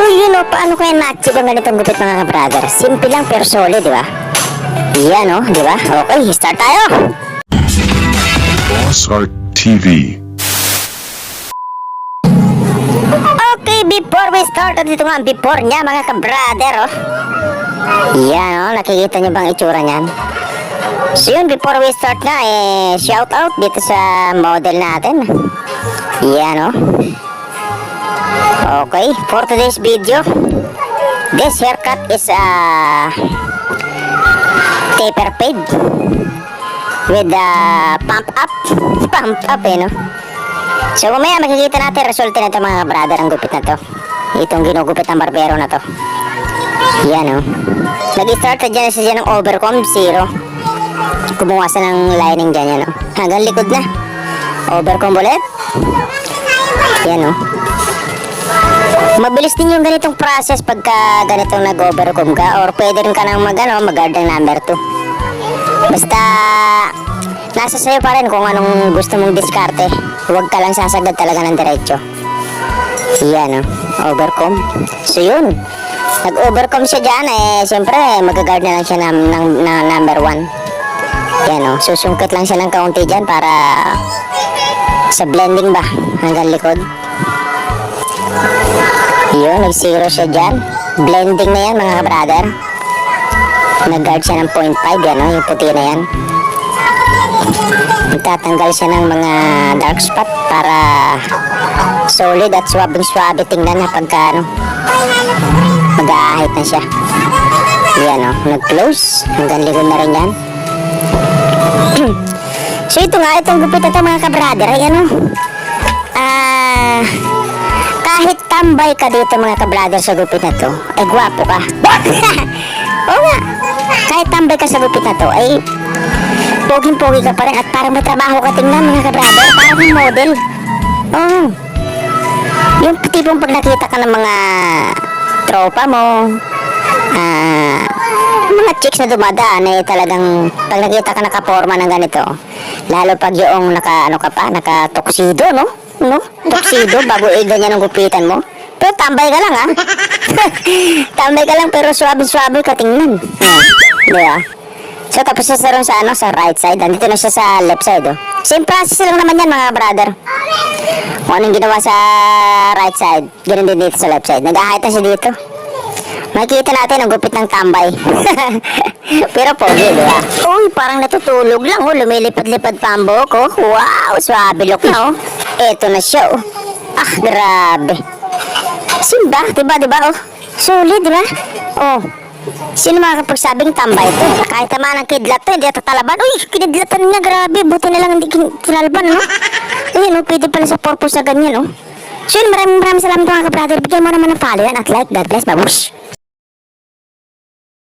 So yun o, paano kaya na-achieve ang ganitong gupit mga brother? Simple lang pero solid, di ba? Yan o, di ba? Okay, start tayo! Boss Art TV. Okay, before we start, dito nga ang before niya mga ka-brother, oh. Yan, oh, nakikita niyo bang itsura niyan? So yun, before we start na, eh, shout out dito sa model natin. Yan, oh. Okay, for today's video, this haircut is a taper fade with the pump up. Pump up, eh, no? So mamaya makikita natin resulta nito mga brother ang gupit na to. Itong ginugupit ng barbero na to. Yan. Oh. Nag-start na dyan siya ng overcome zero. Kumuha siya ng lining dyan yan o. Hanggang likod na. Overcome ulit. Yan o. Mabilis din yung ganitong process pagka ganitong nag-overcome ka or pwede rin ka nang mag, ano, mag-guard ng number 2. Basta nasa sa'yo pa rin kung anong gusto mong diskarte. Huwag ka lang sasagad talaga ng diretso. Yan, oh. overcome. So, yun. Nag-overcome siya dyan, eh, siyempre, mag-guard na lang siya ng, ng, ng number 1. Yan, oh. Susungkit lang siya ng kaunti dyan para sa blending ba, hanggang likod. Yun, nag-zero siya dyan. Blending na yan, mga brother. Nag-guard siya ng 0.5, yan, yung puti na yan. Magtatanggal siya ng mga dark spot para solid at swabing swabe tingnan na pagka ano, mag-aahit na siya. Yan o, nag-close. Hanggang likod na rin yan. so ito nga, itong gupit na ito mga kabrader ay ano, ah, tambay ka dito mga kabrader sa gupit na to, ay gwapo ka. Oo nga, kahit tambay ka sa gupit na to, ay poging-pogi ka pa rin at parang may trabaho ka tingnan mga kabrader, parang yung model. Oo. Oh. Yung tipong pag nakita ka ng mga tropa mo, ah, mga chicks na dumadaan eh talagang pag nakita ka nakaporma ng ganito, lalo pag yung naka, ano ka pa, naka tuxedo, no? No? Tuxedo, bago eh ganyan ang gupitan mo. Pero tambay ka lang, ha? tambay ka lang, pero swabe-swabe ka tingnan. Oh, di ba? So, tapos siya sa sa, ano, sa right side. Andito na siya sa left side, oh. Same process lang naman yan, mga brother. Kung anong ginawa sa right side, ganun din dito sa left side. Nag-ahit na siya dito. Makikita natin ang gupit ng tambay. Pero pogi, di ba? Uy, parang natutulog lang, oh. Lumilipad-lipad pa ang buhok, oh. Wow, swabe look na, oh. Eto na siya, oh. Ah, grabe. Simba, diba, diba, oh. Solid, diba? Oh. Sino makakapagsabing tambay ito? Kahit naman ang kidlat to, hindi ito talaban. Uy, kinidlatan niya, grabe. Buti na lang hindi kin- kinalban, no? Ayun, no, pwede pala sa purpose na ganyan? So yun, maraming maraming salamat mga kabrother. Bigyan mo naman ng follow yan at like. God bless, babush.